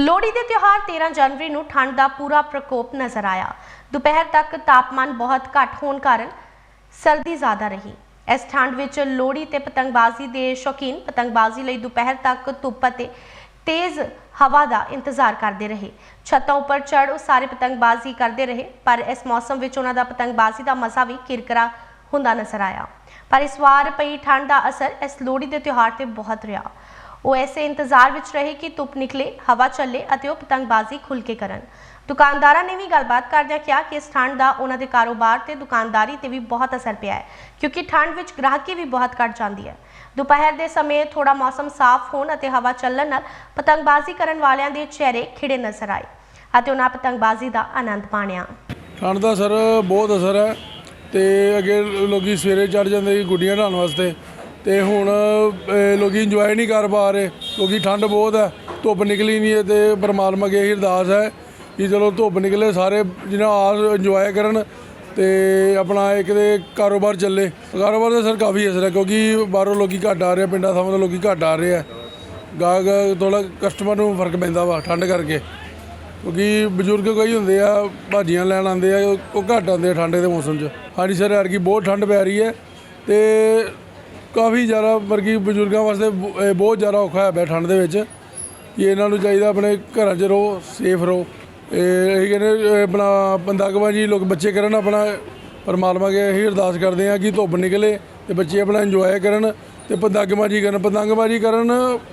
ਲੋਹੜੀ ਦੇ ਤਿਉਹਾਰ 13 ਜਨਵਰੀ ਨੂੰ ਠੰਡ ਦਾ ਪੂਰਾ ਪ੍ਰਕੋਪ ਨਜ਼ਰ ਆਇਆ। ਦੁਪਹਿਰ ਤੱਕ ਤਾਪਮਾਨ ਬਹੁਤ ਘੱਟ ਹੋਣ ਕਾਰਨ ਸਰਦੀ ਜ਼ਿਆਦਾ ਰਹੀ। ਇਸ ਠੰਡ ਵਿੱਚ ਲੋਹੜੀ ਤੇ ਪਤੰਗਬਾਜ਼ੀ ਦੇ ਸ਼ੌਕੀਨ ਪਤੰਗਬਾਜ਼ੀ ਲਈ ਦੁਪਹਿਰ ਤੱਕ ਧੁੱਪ ਅਤੇ ਤੇਜ਼ ਹਵਾ ਦਾ ਇੰਤਜ਼ਾਰ ਕਰਦੇ ਰਹੇ। ਛੱਤਾਂ ਉੱਪਰ ਚੜ੍ਹ ਉਹ ਸਾਰੇ ਪਤੰਗਬਾਜ਼ੀ ਕਰਦੇ ਰਹੇ, ਪਰ ਇਸ ਮੌਸਮ ਵਿੱਚ ਉਹਨਾਂ ਦਾ ਪਤੰਗਬਾਜ਼ੀ ਦਾ ਮਜ਼ਾ ਵੀ ਕਿਰਕਰਾ ਹੁੰਦਾ ਨਜ਼ਰ ਆਇਆ। ਪਰ ਇਸ ਵਾਰ ਪਈ ਠੰਡ ਦਾ ਅਸਰ ਇਸ ਲੋਹੜੀ ਦੇ ਤਿਉਹਾਰ ਤੇ ਬਹੁਤ ਰਿਹਾ। ਉਹ ਐਸੇ ਇੰਤਜ਼ਾਰ ਵਿੱਚ ਰਹੇ ਕਿ ਧੁੱਪ ਨਿਕਲੇ, ਹਵਾ ਚੱਲੇ ਅਤੇ ਉਹ ਪਤੰਗਬਾਜ਼ੀ ਖੁੱਲ੍ਹ ਕੇ ਕਰਨ। ਦੁਕਾਨਦਾਰਾਂ ਨੇ ਵੀ ਗੱਲਬਾਤ ਕਰਦਿਆਂ ਕਿਹਾ ਕਿ ਇਸ ਠੰਡ ਦਾ ਉਹਨਾਂ ਦੇ ਕਾਰੋਬਾਰ ਤੇ ਦੁਕਾਨਦਾਰੀ ਤੇ ਵੀ ਬਹੁਤ ਅਸਰ ਪਿਆ ਹੈ, ਕਿਉਂਕਿ ਠੰਡ ਵਿੱਚ ਗ੍ਰਾਹਕੀ ਵੀ ਬਹੁਤ ਘਟ ਜਾਂਦੀ ਹੈ। ਦੁਪਹਿਰ ਦੇ ਸਮੇਂ ਥੋੜਾ ਮੌਸਮ ਸਾਫ਼ ਹੋਣ ਅਤੇ ਹਵਾ ਚੱਲਣ ਨਾਲ ਪਤੰਗਬਾਜ਼ੀ ਕਰਨ ਵਾਲਿਆਂ ਦੇ ਚਿਹਰੇ ਖਿੜੇ ਨਜ਼ਰ ਆਏ ਅਤੇ ਉਹਨਾਂ ਪਤੰਗਬਾਜ਼ੀ ਦਾ ਆਨੰਦ ਮਾਣਿਆ। ਠੰਡ ਦਾ ਸਰ ਬਹੁਤ ਅਸਰ ਹੈ ਤੇ ਅੱਗੇ ਲੋਕੀ ਸਵੇਰੇ ਚੜ ਜਾਂਦੇ ਗੁੱਡੀਆਂ ਢਾਉਣ ਵਾਸਤੇ। ਤੇ ਹੁਣ ਅਹ, ਲੋਕੀ ਇੰਜੋਏ ਨਹੀਂ ਕਰ ਪਾ ਰਹੇ। ਕਿਉਂਕਿ ਠੰਡ ਬਹੁਤ ਹੈ ਧੁੱਪ ਨਿਕਲੀ ਨਹੀਂ ਹੈ ਤੇ ਪਰਮਾਤਮਾ ਅੱਗੇ ਇਹੀ ਅਰਦਾਸ ਹੈ ਕਿ ਚਲੋ ਧੁੱਪ ਨਿਕਲੇ ਸਾਰੇ ਜਿਹਨਾਂ ਆ ਇੰਜੋਏ ਕਰਨ ਤੇ ਆਪਣਾ ਇੱਕ ਦੇ ਕਾਰੋਬਾਰ ਚੱਲੇ। ਕਾਰੋਬਾਰ ਦਾ ਸਰ ਕਾਫੀ ਅਸਰ ਹੈ ਕਿਉਂਕਿ ਬਾਹਰੋਂ ਲੋਕੀ ਘੱਟ ਆ ਰਹੇ ਪਿੰਡਾਂ ਥਾਵਾਂ ਤੋਂ ਲੋਕੀ ਘੱਟ ਆ ਰਹੇ ਆ। ਗਾਹਕ ਥੋੜਾ ਕਸਟਮਰ ਨੂੰ ਫ਼ਰਕ ਪੈਂਦਾ ਵਾ ਠੰਡ ਕਰਕੇ। ਕਿਉਂਕਿ ਬਜ਼ੁਰਗ ਕਈ ਹੁੰਦੇ ਆ ਭਾਜੀਆਂ ਲੈਣ ਆਉਂਦੇ ਆ ਉਹ- ਘੱਟ ਆਉਂਦੇ ਆ ਠੰਡੇ ਦੇ ਮੌਸਮ 'ਚ। ਹਾਂਜੀ ਸਰ ਐਰਕੀ ਬਹੁਤ ਠੰਡ ਪੈ ਰਹੀ ਹੈ ਤੇ ਕਾਫੀ ਜ਼ਿਆਦਾ ਮਰਗੀ ਬਜ਼ੁਰਗਾਂ ਵਾਸਤੇ ਬ- ਇਹ ਬਹੁਤ ਜ਼ਿਆਦਾ ਔਖਾ ਹੈ ਪਿਆ ਠੰਡ ਦੇ ਵਿੱਚ। ਕਿ ਇਹਨਾਂ ਨੂੰ ਚਾਹੀਦਾ ਆਪਣੇ ਘਰਾਂ 'ਚ ਰਹੋ ਸੇਫ ਰਹੋ। ਇਹ ਇਹ ਕਹਿੰਦੇ ਇਹ ਆਪਣਾ ਪੰਦਕਬਾਜੀ ਲੋਕ ਬੱਚੇ ਕਰਨ ਆਪਣਾ ਪਰਮਾਤਮਾ ਅੱਗੇ ਇਹੀ ਅਰਦਾਸ ਕਰਦੇ ਆ ਕਿ ਧੁੱਪ ਨਿਕਲੇ ਤੇ ਬੱਚੇ ਆਪਣਾ ਇੰਜੋਏ ਕਰਨ ਤੇ ਪਤੰਗਬਾਜ਼ੀ ਕਰਨ ਪਤੰਗਬਾਜ਼ੀ ਕਰਨ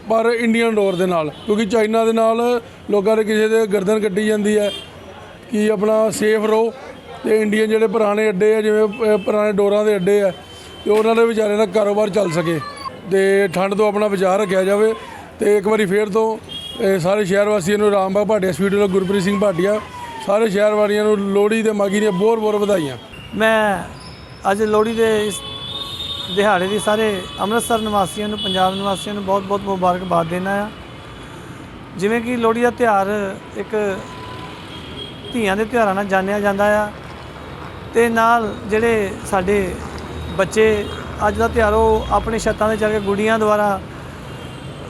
ਪਰ ਇੰਡੀਅਨ ਡੋਰ ਦੇ ਨਾਲ। ਕਿਉਂਕਿ ਚਾਈਨਾ ਦੇ ਨਾਲ ਲੋਕਾਂ ਦੇ ਕਿਸੇ ਦੇ ਗਰਦਨ ਕੱਟੀ ਜਾਂਦੀ ਹੈ ਕਿ ਆਪਣਾ ਸੇਫ ਰਹੋ ਤੇ ਇੰਡੀਅਨ ਜਿਹੜੇ ਪੁਰਾਣੇ ਅੱਡੇ ਆ ਜਿਵੇਂ ਅਹ, ਪੁਰਾਣੇ ਡੋਰਾਂ ਦੇ ਅੱਡੇ ਆ ਤੇ ਉਹਨਾਂ ਦੇ ਵਿਚਾਰਿਆਂ ਦਾ ਕਾਰੋਬਾਰ ਚੱਲ ਸਕੇ ਤੇ ਠੰਡ ਤੋਂ ਆਪਣਾ ਬਚਾਅ ਰੱਖਿਆ ਜਾਵੇ ਤੇ ਇੱਕ ਵਾਰੀ ਫੇਰ ਤੋਂ ਸਾਰੇ ਸ਼ਹਿਰ ਵਾਸੀਆਂ ਨੂੰ ਰਾਮਬਾਗ ਭਾਟੀਆ ਸਪੀਡ ਤੋਂ ਗੁਰਪ੍ਰੀਤ ਸਿੰਘ ਭਾਟੀਆ, ਸਾਰੇ ਸ਼ਹਿਰ ਵਾਸੀਆਂ ਨੂੰ ਲੋਹੜੀ ਤੇ ਮਾਗੀ ਦੀਆਂ ਬਹੁਤ ਬਹੁਤ ਵਧਾਈਆਂ। ਮੈਂ ਅੱਜ ਲੋਹੜੀ ਦੇ ਇਸ ਦਿਹਾੜੇ ਦੀ ਸਾਰੇ ਅੰਮ੍ਰਿਤਸਰ ਨਿਵਾਸੀਆਂ ਨੂੰ, ਪੰਜਾਬ ਨਿਵਾਸੀਆਂ ਨੂੰ ਬਹੁਤ-ਬਹੁਤ ਮੁਬਾਰਕਬਾਦ ਦੇਣਾ ਆ। ਜਿਵੇਂ ਕਿ ਲੋਹੜੀ ਦਾ ਤਿਉਹਾਰ ਇੱਕ ਧੀਆਂ ਦੇ ਤਿਉਹਾਰਾਂ ਨਾਲ ਜਾਣਿਆ ਜਾਂਦਾ ਆ ਤੇ ਨਾਲ ਜਿਹੜੇ ਸਾਡੇ ਬੱਚੇ ਅੱਜ ਦਾ ਤਿਉਹਾਰ, ਉਹ ਆਪਣੇ ਛੱਤਾਂ ਤੇ ਚੜ੍ਹ ਕੇ ਗੁੱਡੀਆਂ ਦੁਆਰਾ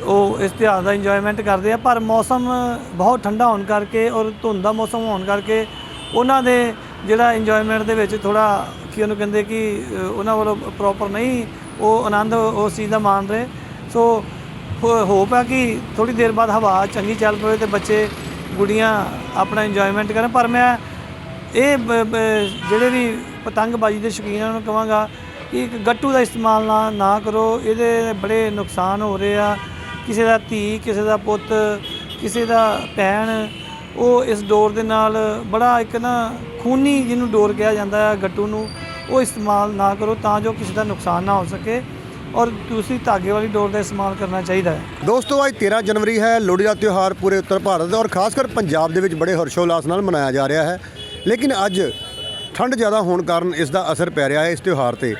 ਉਹ ਇਸ ਤਿਉਹਾਰ ਦਾ ਇੰਜੋਇਮੈਂਟ ਕਰਦੇ ਆ। ਪਰ ਮੌਸਮ ਬਹੁਤ ਠੰਡਾ ਹੋਣ ਕਰਕੇ ਔਰ ਧੁੰਦ ਦਾ ਮੌਸਮ ਹੋਣ ਕਰਕੇ ਉਹਨਾਂ ਦੇ ਜਿਹੜਾ ਇੰਜੋਇਮੈਂਟ ਦੇ ਵਿੱਚ ਥੋੜਾ ਕੀ ਉਹਨੂੰ ਕਹਿੰਦੇ ਕਿ ਉਹਨਾਂ ਵੱਲੋਂ ਪ੍ਰੋਪਰ ਨਹੀਂ, ਉਹ ਆਨੰਦ ਉਸ ਚੀਜ਼ ਦਾ ਮਾਣ ਰਹੇ। ਸੋ ਹੋਪ ਹੈ ਕਿ ਥੋੜੀ ਦੇਰ ਬਾਅਦ ਹਵਾ ਚੰਗੀ ਚੱਲ ਪਵੇ ਤੇ ਬੱਚੇ ਗੁੜੀਆਂ ਆਪਣਾ ਇੰਜੋਇਮੈਂਟ ਕਰਨ। ਪਰ ਮੈਂ ਇਹ ਬ- ਜਿਹੜੇ ਵੀ ਪਤੰਗਬਾਜ਼ੀ ਦੇ ਸ਼ੌਕੀਨ ਉਹਨਾਂ ਨੂੰ ਕਹਾਂਗਾ ਕਿ ਇੱਕ ਗੱਟੂ ਦਾ ਇਸਤੇਮਾਲ ਨਾ ਨਾ ਕਰੋ, ਇਹਦੇ ਬੜੇ ਨੁਕਸਾਨ ਹੋ ਰਹੇ ਆ। ਕਿਸੇ ਦਾ ਧੀ, ਕਿਸੇ ਦਾ ਪੁੱਤ, ਕਿਸੇ ਦਾ ਭੈਣ, ਉਹ ਇਸ ਡੋਰ ਦੇ ਨਾਲ ਬੜਾ ਇੱਕ ਨਾ ਖੂਨੀ ਜਿਹਨੂੰ ਡੋਰ ਕਿਹਾ ਜਾਂਦਾ ਹੈ ਗੱਟੂ ਨੂੰ, ਉਹ ਇਸਤੇਮਾਲ ਨਾ ਕਰੋ ਤਾਂ ਜੋ ਕਿਸੇ ਦਾ ਨੁਕਸਾਨ ਨਾ ਹੋ ਸਕੇ। ਔਰ ਦੂਸਰੀ ਧਾਗੇ ਵਾਲੀ ਡੋਰ ਦਾ ਇਸਤੇਮਾਲ ਕਰਨਾ ਚਾਹੀਦਾ ਹੈ। ਦੋਸਤੋ, ਅੱਜ 13 ਜਨਵਰੀ ਹੈ, ਲੋਹੜੀ ਦਾ ਤਿਉਹਾਰ ਪੂਰੇ ਉੱਤਰ ਭਾਰਤ ਔਰ ਖਾਸ ਕਰ ਪੰਜਾਬ ਦੇ ਵਿੱਚ ਬੜੇ ਹਰਸ਼ੋਲਾਸ ਨਾਲ ਮਨਾਇਆ ਜਾ ਰਿਹਾ ਹੈ। ਲੇਕਿਨ ਅੱਜ ਠੰਡ ਜ਼ਿਆਦਾ ਹੋਣ ਕਾਰਨ ਇਸ ਦਾ ਅਸਰ ਪੈ ਰਿਹਾ ਹੈ ਇਸ ਤਿਉਹਾਰ ਤੇ।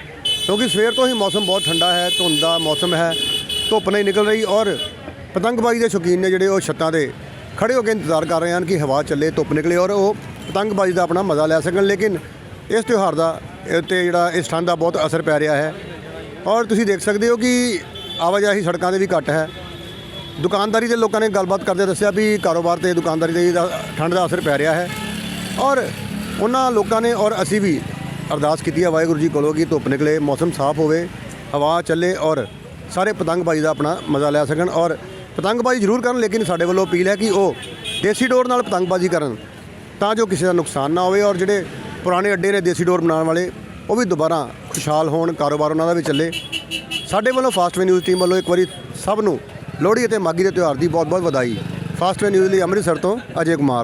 ਕਿਉਂਕਿ ਸਵੇਰ ਤੋਂ ਹੀ ਮੌਸਮ ਬਹੁਤ ਠੰਡਾ ਹੈ, ਧੁੰਦ ਦਾ ਮੌਸਮ ਹੈ, ਧੁੱਪ ਨਹੀਂ ਨਿਕਲ ਰਹੀ ਔਰ ਪਤੰਗਬਾਜ਼ੀ ਦੇ ਸ਼ੌਕੀਨ ਨੇ ਜਿਹੜੇ ਉਹ ਛੱਤਾਂ ਤੇ ਖੜੇ ਹੋ ਕੇ ਇੰਤਜ਼ਾਰ ਕਰ ਰਹੇ ਹਨ ਕਿ ਹਵਾ ਚੱਲੇ, ਧੁੱਪ ਨਿਕਲੇ ਔਰ ਉਹ ਪਤੰਗਬਾਜ਼ੀ ਦਾ ਆਪਣਾ ਮਜ਼ਾ ਲੈ ਸਕਣ। ਲੇਕਿਨ ਇਸ ਤਿਉਹਾਰ ਦਾ, ਇਹ ਤੇ ਜਿਹੜਾ ਇਸ ਠੰਡ ਦਾ ਬਹੁਤ ਅਸਰ ਪੈ ਰਿਹਾ ਹੈ। ਔਰ ਤੁਸੀਂ ਦੇਖ ਸਕਦੇ ਹੋ ਕਿ ਆਵਾਜਾਈ ਸੜਕਾਂ ਤੇ ਵੀ ਘੱਟ ਹੈ। ਦੁਕਾਨਦਾਰੀ ਦੇ ਲੋਕਾਂ ਨੇ ਗੱਲਬਾਤ ਕਰਦੇ ਦੱਸਿਆ ਵੀ ਕਾਰੋਬਾਰ ਤੇ ਦੁਕਾਨਦਾਰੀ 'ਤੇ ਠੰਡ ਦਾ ਅਸਰ ਪੈ ਰਿਹਾ ਹੈ। ਔਰ ਉਹਨਾਂ ਲੋਕਾਂ ਨੇ ਔਰ ਅਸੀਂ ਵੀ ਅਰਦਾਸ ਕੀਤੀ ਹੈ ਵਾਹਿਗੁਰੂ ਜੀ ਕੋਲੋਂ ਕਿ ਧੁੱਪ ਨਿਕਲੇ, ਮੌਸਮ ਸਾਫ਼ ਹੋਵੇ, ਹਵਾ ਚੱਲੇ ਔਰ ਸਾਰੇ ਪਤੰਗਬਾਜ਼ੀ ਦਾ ਆਪਣਾ ਮਜ਼ਾ ਲੈ ਸਕਣ ਔਰ ਪਤੰਗਬਾਜ਼ੀ ਜ਼ਰੂਰ ਕਰਨ, ਲੇਕਿਨ ਸਾਡੇ ਵੱਲੋਂ ਅਪੀਲ ਹੈ ਕਿ ਉਹ ਦੇਸੀ ਡੋਰ ਨਾਲ ਪਤੰਗਬਾਜ਼ੀ ਕਰਨ ਤਾਂ ਜੋ ਕਿਸੇ ਦਾ ਨੁਕਸਾਨ ਨਾ ਹੋਵੇ ਔਰ ਜਿਹੜੇ ਪੁਰਾਣੇ ਅੱਡੇ ਨੇ ਦੇਸੀ ਡੋਰ ਬਣਾਉਣ ਵਾਲੇ, ਉਹ ਵੀ ਦੁਬਾਰਾ ਖੁਸ਼ਹਾਲ ਹੋਣ, ਕਾਰੋਬਾਰ ਉਹਨਾਂ ਦਾ ਵੀ ਚੱਲੇ। ਸਾਡੇ ਵੱਲੋਂ ਫਾਸਟ ਵੇ ਨਿਊਜ਼ ਟੀਮ ਵੱਲੋਂ ਇੱਕ ਵਾਰੀ ਸਭ ਨੂੰ ਲੋਹੜੀ ਅਤੇ ਮਾਗੀ ਦੇ ਤਿਉਹਾਰ ਦੀ ਬਹੁਤ-ਬਹੁਤ ਵਧਾਈ। ਫਾਸਟ ਫਾਸਟਵੇ ਨਿਊਜ਼ ਲਈ ਅੰਮ੍ਰਿਤਸਰ ਤੋਂ ਅਜੇ ਕੁਮਾਰ।